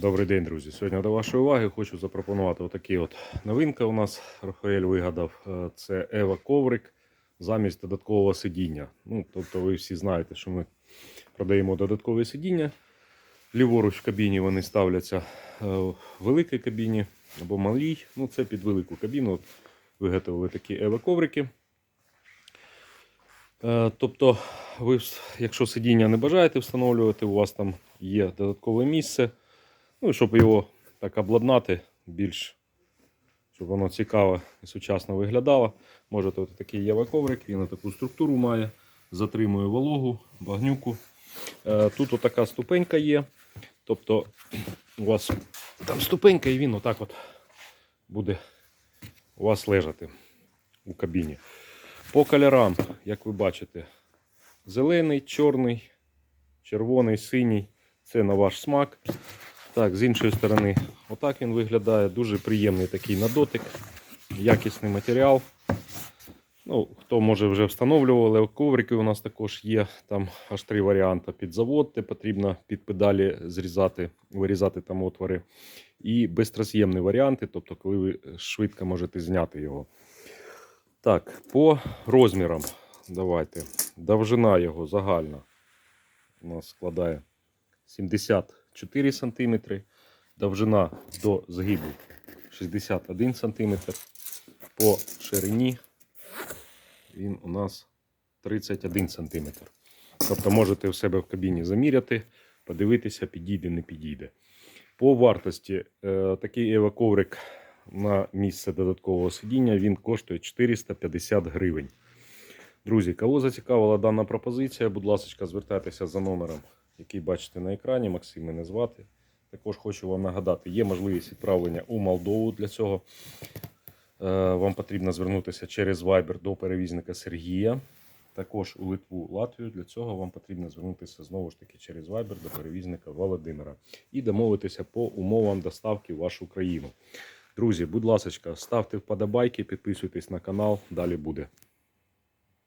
Добрий день, друзі. Сьогодні до вашої уваги хочу запропонувати отакі от новинка. У нас Рафаель вигадав. Е, Це Ева коврик замість додаткового сидіння. Ну, тобто, ви всі знаєте, що ми продаємо додаткове сидіння. Ліворуч в кабіні вони ставляться е, в великій кабіні або малій. Ну, це під велику кабіну. От виготовили такі Ева коврики. Е, Тобто, ви, якщо сидіння не бажаєте встановлювати, у вас там є додаткове місце. Ну, і щоб його так обладнати більш, щоб воно цікаво і сучасно виглядало. Можете от такий є коврик, він таку структуру має, затримує вологу, багнюку. Е, Тут отака ступенька є. Тобто у вас там ступенька, і він отак от буде у вас лежати у кабіні. По кольорам, як ви бачите, зелений, чорний, червоний, синій це на ваш смак. Так, з іншої сторони, отак він виглядає. Дуже приємний такий на дотик, якісний матеріал. Ну, Хто може вже встановлювали, коврики у нас також є. Там аж три варіанти під завод, де потрібно під педалі зрізати, вирізати там отвори. І безтроз'ємні варіанти, тобто, коли ви швидко можете зняти його. Так, по розмірам. Давайте. Довжина його загальна у нас складає 74 см, довжина до згибу 61 см, по ширині він у нас 31 см. Тобто можете в себе в кабіні заміряти, подивитися, підійде, не підійде. По вартості е, такий еваковрик на місце додаткового сидіння він коштує 450 гривень. Друзі, кого зацікавила дана пропозиція, будь ласка, звертайтеся за номером, який бачите на екрані. Максим мене звати. Також хочу вам нагадати, є можливість відправлення у Молдову. Для цього е, вам потрібно звернутися через Viber до перевізника Сергія. Також у Литву, Латвію. Для цього вам потрібно звернутися знову ж таки через Viber до перевізника Володимира і домовитися по умовам доставки в вашу країну. Друзі, будь ласка, ставте вподобайки, підписуйтесь на канал. Далі буде.